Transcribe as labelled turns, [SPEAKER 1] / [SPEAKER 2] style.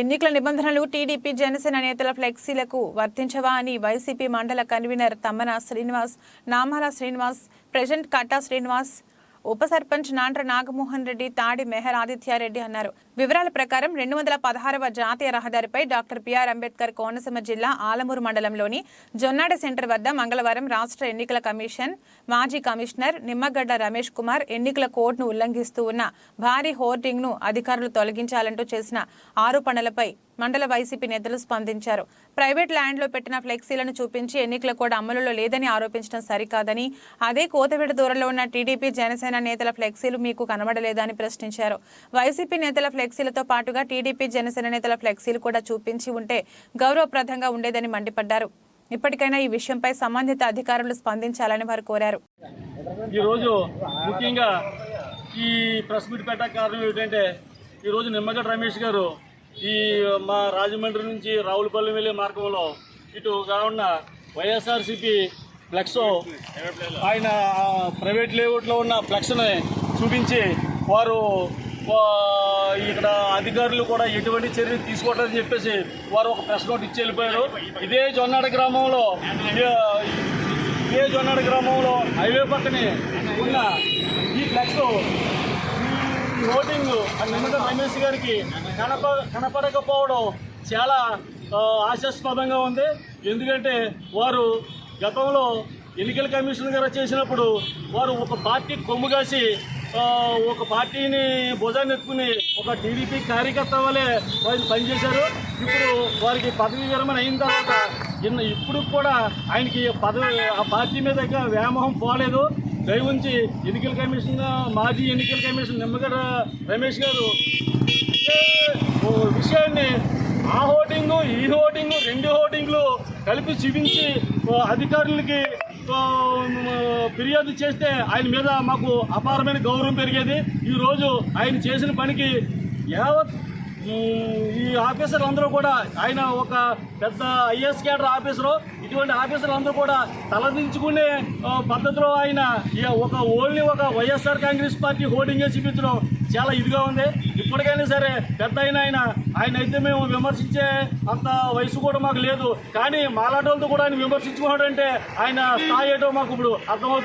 [SPEAKER 1] ఎన్నికల నిబంధనలు టీడీపీ జనసేన నేతల ఫ్లెక్సీలకు వర్తించవా అని వైసీపీ మండల కన్వీనర్ తమ్మన శ్రీనివాస్ నామాల శ్రీనివాస్ ప్రెజెంట్ కట్టా శ్రీనివాస్ ఉప సర్పంచ్ నాండ్ర నాగమోహన్ రెడ్డి తాడి మెహర్ ఆదిత్యారెడ్డి అన్నారు. వివరాల ప్రకారం రెండు వందల పదహారవ జాతీయ రహదారిపై డాక్టర్ బిఆర్ అంబేద్కర్ కోనసీమ జిల్లా ఆలమూరు మండలంలోని జొన్నాడ సెంటర్ వద్ద మంగళవారం రాష్ట్ర ఎన్నికల కమిషన్ మాజీ కమిషనర్ నిమ్మగడ్డ రమేష్ కుమార్ ఎన్నికల కోడ్ను ఉల్లంఘిస్తూ ఉన్న భారీ హోర్డింగ్ను అధికారులు తొలగించాలంటూ చేసిన ఆరోపణలపై మండల వైసీపీ నేతలు స్పందించారు. ప్రైవేట్ ల్యాండ్లో పెట్టిన ఫ్లెక్సీలను చూపించి ఎన్నికల కోడ్ అమలులో లేదని ఆరోపించడం సరికాదని అదే కోతవేట దూరంలో ఉన్న టీడీపీ జనసేన నేతల ఫ్లెక్సీలు మీకు కనబడలేదని ప్రశ్నించారు. వైసీపీ నేతల ఫ్లెక్సీలతో పాటుగా టీడీపీ జనసేన నేతల ఫ్లెక్సీలు కూడా చూపించి ఉంటే గౌరవప్రదంగా ఉండేదని మండిపడ్డారు. ఇప్పటికైనా ఈ విషయంపై సంబంధిత అధికారులు స్పందించాలని వారు కోరారు.
[SPEAKER 2] ఈరోజు ముఖ్యంగా ఈ ప్రెస్ మీట్ పెట్ట కారణం ఏమిటంటే ఈరోజు నిమ్మగడ్డ రమేష్ గారు ఈ మా రాజమండ్రి నుంచి రావులపల్లి వెళ్ళే మార్గంలో ఇటు కావున్న వైఎస్ఆర్సీపీ ఫ్లెక్స్ ఆయన ప్రైవేట్ లేఅవుట్లో ఉన్న ఫ్లెక్స్ని చూపించి వారు ఇక్కడ అధికారులు కూడా ఎటువంటి చర్య తీసుకోవట్లేదని చెప్పేసి వారు ఒక ప్రెస్ నోట్ ఇచ్చి వెళ్ళిపోయారు. ఇదే జొన్నాడ గ్రామంలో ఇదే జొన్నాడ గ్రామంలో హైవే పక్కనే ఉన్న ఈ ఫ్లెక్స్ ఓటింగ్ నిమ్మక రమేష్ గారికి కనప కనపడకపోవడం చాలా ఆశాస్పదంగా ఉంది. ఎందుకంటే వారు గతంలో ఎన్నికల కమిషన్ గారు చేసినప్పుడు వారు ఒక పార్టీ కొమ్ము కాసి ఒక పార్టీని భుజాన్ని ఎత్తుకుని ఒక టీడీపీ కార్యకర్త వలె వారు పనిచేశారు. ఇప్పుడు వారికి పదవి విరమణ అయిన తర్వాత ఇన్న ఇప్పుడు కూడా ఆయనకి పదవి ఆ పార్టీ మీద వ్యామోహం పోలేదు. దయవుంచి ఎన్నికల కమిషన్ మాజీ ఎన్నికల కమిషన్ నిమ్మగడ రమేష్ గారు విషయాన్ని ఆ హోర్డింగు ఈ హోర్డింగు రెండు హోర్డింగ్లు కలిపి చూపించి అధికారులకి ఫిర్యాదు చేస్తే ఆయన మీద మాకు అపారమైన గౌరవం పెరిగేది. ఈరోజు ఆయన చేసిన పనికి యావత్ ఈ ఆఫీసర్లు అందరూ కూడా ఆయన ఒక పెద్ద ఐఎస్ క్యాడర్ ఆఫీసరు ఇటువంటి ఆఫీసర్లు అందరూ కూడా తలదించుకునే పద్ధతిలో ఆయన ఈ ఒక ఓన్లీ ఒక వైఎస్ఆర్ కాంగ్రెస్ పార్టీ హోర్డింగ్ చూపించడం చాలా ఇదిగా ఉంది. ఇప్పటికైనా సరే పెద్ద అయిన ఆయన ఆయన అయితే మేము విమర్శించే అంత వయసు కూడా మాకు లేదు. కానీ మాలాటోళ్ళతో కూడా ఆయన విమర్శించుకున్నాడంటే ఆయన స్థాయి ఏటో మాకు ఇప్పుడు అర్థమవుతుంది.